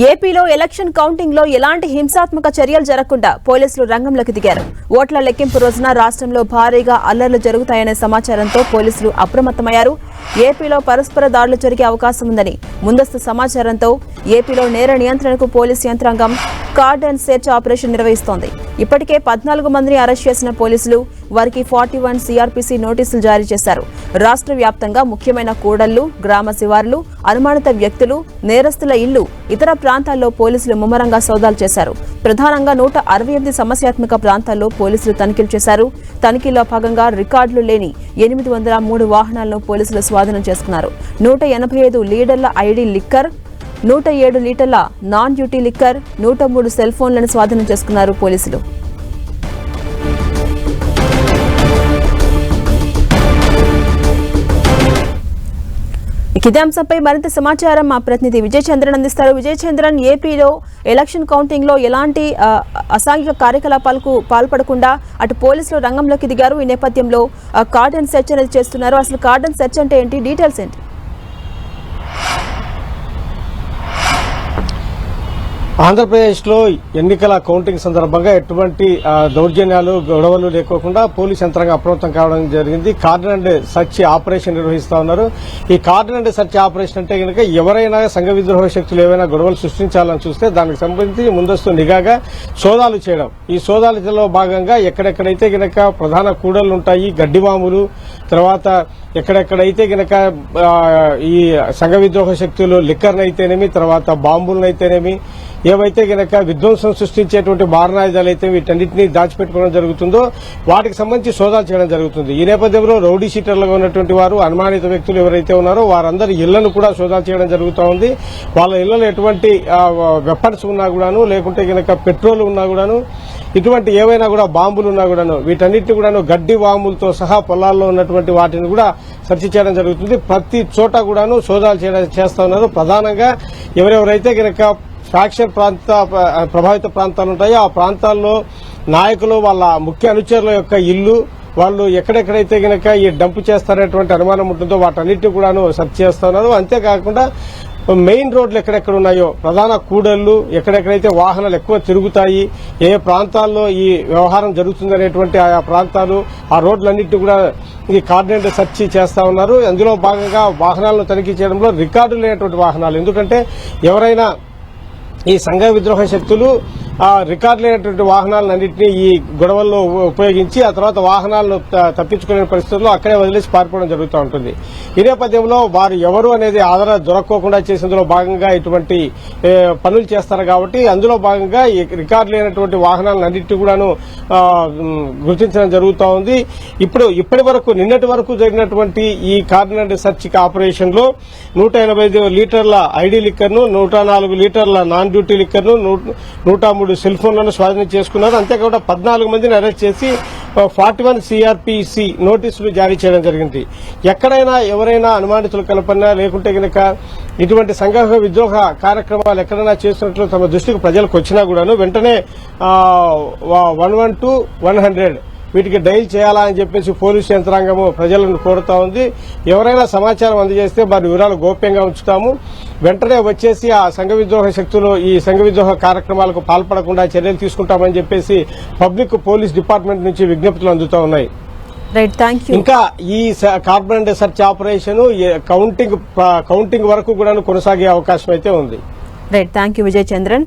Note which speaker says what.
Speaker 1: ఏపీలో ఎలక్షన్ కౌంటింగ్లో ఎలాంటి హింసాత్మక చర్యలు జరగకుండా పోలీసులు రంగంలోకి దిగారు. ఓట్ల లెక్కింపు రోజున రాష్ట్రంలో భారీగా అల్లర్లు జరుగుతాయనే సమాచారంతో పోలీసులు అప్రమత్తమయ్యారు. ఏపీలో పరస్పర దాడులు జరిగే అవకాశం ఉందని ముందస్తు సమాచారంతో ఏపీలో నేర నియంత్రణకు పోలీసు యంత్రాంగం కార్డ్ అండ్ సెర్చ్ ఆపరేషన్ నిర్వహిస్తోంది. ఇప్పటికే పద్నాలుగు మందిని అరెస్ట్ చేసిన పోలీసులు వారికి ఫార్టీ వన్ సిఆర్పిసి నోటీసులు జారీ చేశారు. రాష్ట్ర వ్యాప్తంగా ముఖ్యమైన కూడళ్ళు గ్రామ శివార్లు అనుమానిత వ్యక్తులు నేరస్తుల ఇళ్ళు ఇతర ప్రాంతాల్లో పోలీసులు ముమ్మరంగా సోదాలు చేశారు. ప్రధానంగా నూట అరవై ఎనిమిది సమస్యాత్మక ప్రాంతాల్లో పోలీసులు తనిఖీలు చేశారు. తనిఖీల్లో భాగంగా రికార్డులు లేని ఎనిమిది వందల మూడు వాహనాలను పోలీసులు స్వాధీనం చేసుకున్నారు. నూట ఎనభై ఐదు లీడర్ల ఐడి లిక్కర్ నూట ఏడు లీటర్ల నాన్ డ్యూటీ లిక్కర్ నూట మూడు సెల్ ఫోన్లను స్వాధీనం చేసుకున్నారు పోలీసులు. కిదాంశంపై ఇదే అంశంపై మరింత సమాచారం మా ప్రతినిధి విజయచంద్రన్ అందిస్తారు. విజయచంద్రన్ ఏపీలో ఎలక్షన్ కౌంటింగ్లో ఎలాంటి అసాంఘిక కార్యకలాపాలకు పాల్పడకుండా అటు పోలీసులు రంగంలోకి దిగారు. ఈ నేపథ్యంలో కార్డన్ సెర్చ్ అనేది చేస్తున్నారు. అసలు కార్డన్ సెర్చ్ అంటే ఏంటి? డీటెయిల్స్ ఏంటి?
Speaker 2: ఆంధ్రప్రదేశ్లో ఎన్నికల కౌంటింగ్ సందర్భంగా ఎటువంటి దౌర్జన్యాలు గొడవలు లేకోకుండా పోలీస్ యంత్రాంగం అప్రమత్తం కావడం జరిగింది. కార్డన్ అండ్ సర్చ్ ఆపరేషన్ నిర్వహిస్తా ఉన్నారు. ఈ కార్డన్ అండ్ సర్చ్ ఆపరేషన్ అంటే కనుక ఎవరైనా సంఘ విద్రోహ శక్తులు ఏవైనా గొడవలు సృష్టించాలని చూస్తే దానికి సంబంధించి ముందస్తు నిఘాగా సోదాలు చేయడం. ఈ సోదాలలో భాగంగా ఎక్కడెక్కడైతే గనక ప్రధాన కూడళ్ళు ఉంటాయి గడ్డివాములు తర్వాత ఎక్కడెక్కడైతే గనక ఈ సంఘ విద్రోహ శక్తులు లిక్కర్నైతేనేమి తర్వాత బాంబులనైతేనేమి ఏవైతే గనక విధ్వంసం సృష్టించేటువంటి మారణాయుధాలు అయితే వీటన్నిటిని దాచిపెట్టుకోవడం జరుగుతుందో వాటికి సంబంధించి సోదాలు చేయడం జరుగుతుంది. ఈ నేపథ్యంలో రౌడీ షీటర్లుగా ఉన్నటువంటి వారు అనుమానిత వ్యక్తులు ఎవరైతే ఉన్నారో వారందరి ఇళ్ళను కూడా సోదాలు చేయడం జరుగుతూ ఉంది. వాళ్ళ ఇళ్ళలో ఎటువంటి వెపన్స్ ఉన్నా కూడాను లేకుంటే గనక పెట్రోల్ ఉన్నా కూడాను ఇటువంటి ఏవైనా కూడా బాంబులు ఉన్నా కూడాను వీటన్నిటిని కూడాను గడ్డి బాంబులతో సహా పొలాల్లో ఉన్నటువంటి వాటిని కూడా సెర్చ్ చేయడం జరుగుతుంది. ప్రతి చోట కూడాను సోదాలు చేయడం చేస్తా ఉన్నారు. ప్రధానంగా ఎవరెవరైతే గనక ఫ్రాక్చర్ ప్రాంత ప్రభావిత ప్రాంతాలు ఉంటాయో. ఆ ప్రాంతాల్లో నాయకులు వాళ్ళ ముఖ్య అనుచరుల యొక్క ఇల్లు వాళ్ళు ఎక్కడెక్కడైతే గనక ఈ డంప్ చేస్తారనేటువంటి అనుమానం ఉంటుందో వాటన్నిటిని కూడాను సెర్చ్ చేస్తున్నారు అంతేకాకుండా మెయిన్ రోడ్లు ఎక్కడెక్కడ ఉన్నాయో ప్రధాన కూడళ్ళు ఎక్కడెక్కడైతే వాహనాలు ఎక్కువ తిరుగుతాయి ఏ ప్రాంతాల్లో ఈ వ్యవహారం జరుగుతుందనేటువంటి ఆయా ప్రాంతాలు ఆ రోడ్లన్నింటినీ కూడా ఈ కార్డినేటర్ సెర్చ్ చేస్తా ఉన్నారు. అందులో భాగంగా వాహనాలను తనిఖీ చేయడంలో రికార్డు లేనటువంటి వాహనాలు. ఎందుకంటే ఎవరైనా ఈ సంఘ విద్రోహ శక్తులు ఆ రికార్డు లేనటువంటి వాహనాలన్నింటినీ ఈ గొడవల్లో ఉపయోగించి ఆ తర్వాత వాహనాలను త- తప్పించుకునే పరిస్థితుల్లో అక్కడే వదిలేసి పారిపోవడం జరుగుతూ ఉంటుంది. ఈ నేపథ్యంలో వారు ఎవరు అనేది ఆధార దొరక్కోకుండా చేసేందులో భాగంగా ఇటువంటి పనులు చేస్తారు కాబట్టి అందులో భాగంగా ఈ రికార్డు లేనటువంటి వాహనాలన్నింటినీ కూడాను గుర్తించడం జరుగుతూ ఉంది. ఇప్పుడు ఇప్పటి వరకు నిన్నటి వరకు జరిగినటువంటి ఈ కార్డినెంట్ సర్చ్ ఆపరేషన్లో నూట ఎనభై ఐదు లీటర్ల ఐడి లిక్కర్ను నూట నాలుగు లీటర్ల నాన్ డ్యూటీ లిక్కర్ను నూట మూడు సెల్ ఫోన్లను స్వాధీనం చేసుకున్నారు. అంతేకాకుండా పద్నాలుగు మందిని అరెస్ట్ చేసి ఫార్టీ వన్ సిఆర్పిసి నోటీసులు జారీ చేయడం జరిగింది. ఎక్కడైనా ఎవరైనా అనుమానితులు కలపన్నా లేకుంటే గనక ఇటువంటి సంఘ విద్రోహ కార్యక్రమాలు ఎక్కడైనా చేస్తున్నట్లు తమ దృష్టికి ప్రజలకు వచ్చినా కూడాను వెంటనే one one two one hundred వీటికి డైల్ చేయాలా అని చెప్పేసి పోలీసు యంత్రాంగము ప్రజలను కోరుతా ఉంది. ఎవరైనా సమాచారం అందజేస్తే వారి వివరాలు గోప్యంగా ఉంచుతాము. వెంటనే వచ్చేసి ఆ సంఘ విద్రోహ శక్తులు ఈ సంఘ విద్రోహ కార్యక్రమాలకు పాల్పడకుండా చర్యలు తీసుకుంటామని చెప్పేసి పబ్లిక్ పోలీస్ డిపార్ట్మెంట్ నుంచి విజ్ఞప్తులు అందుతూ ఉన్నాయి. ఇంకా ఈ cordon search operation counting counting వరకు కూడా కొనసాగే అవకాశం అయితే ఉంది.
Speaker 1: Right thank you Vijay Chandran